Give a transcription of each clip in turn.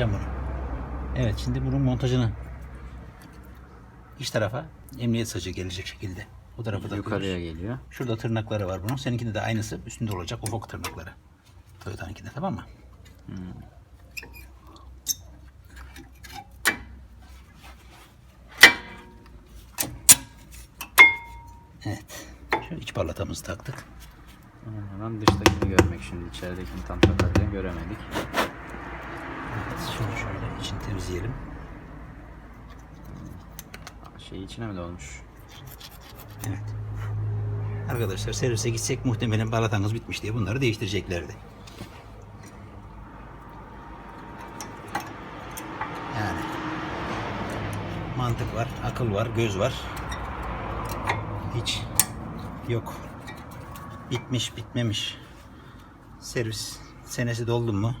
Takacağım bunu. Evet şimdi bunun montajını iç tarafa emniyet sacı gelecek şekilde. Bu tarafa takıyoruz. Yukarıya geliyor. Şurada tırnakları var bunun. Seninkinde de aynısı üstünde olacak ufak tırnakları. Toyota'nınkinde tamam mı? Evet. Şu iç parlatamızı taktık. Hemen dıştakini görmek şimdi. içeridekini tam takarken göremedik. Şunu şöyle içini temizleyelim. Şey içine mi dolmuş? Evet. Arkadaşlar servise gitsek muhtemelen balatanız bitmiş diye bunları değiştireceklerdi. Yani mantık var, akıl var, göz var. Hiç yok. Bitmiş, bitmemiş. Servis senesi doldu mu?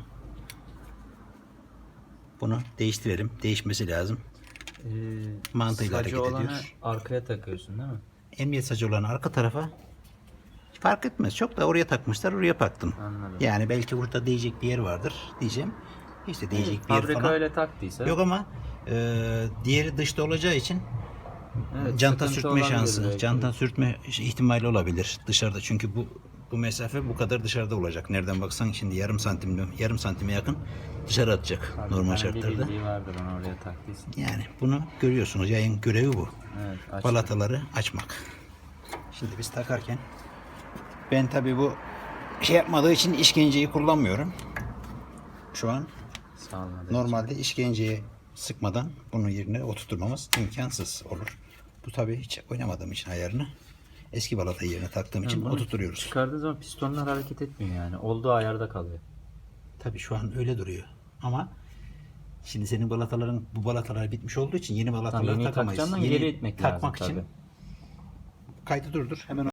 Bunu değiştirelim. Değişmesi lazım. Ee, Mantığıyla hareket olanı ediyoruz. arkaya takıyorsun değil mi? emniyet sacı olan arka tarafa fark etmez. Çok da oraya takmışlar. Oraya taktım. Anladım. Yani belki burada değecek bir yer vardır diyeceğim. İşte değecek bir yer falan. öyle taktıysa. Yok ama e, diğeri dışta olacağı için Evet, canta sürtme şansı, canta sürtme ihtimali olabilir dışarıda. Çünkü bu bu mesafe bu kadar dışarıda olacak. Nereden baksan şimdi yarım santim yarım santime yakın dışarı atacak Tabii, normal şartlarda. Bir vardır onu oraya taktıysa. Yani bunu görüyorsunuz. Yayın görevi bu. Evet. Balataları açmak. Şimdi biz takarken ben tabi bu şey yapmadığı için işkenceyi kullanmıyorum. Şu an Sağladı. normalde işkenceyi sıkmadan bunun yerine oturtmamız imkansız olur. Bu tabi hiç oynamadığım için ayarını eski balatayı yerine taktığım için bunu oturtuyoruz. Çıkardığı zaman pistonlar hareket etmiyor yani. Olduğu ayarda kalıyor. Tabi şu an öyle duruyor. Ama şimdi senin balataların bu balatalar bitmiş olduğu için yeni balataları takamayız. Yeni geri itmek takmak lazım için tabii. kaydı durdur. Hemen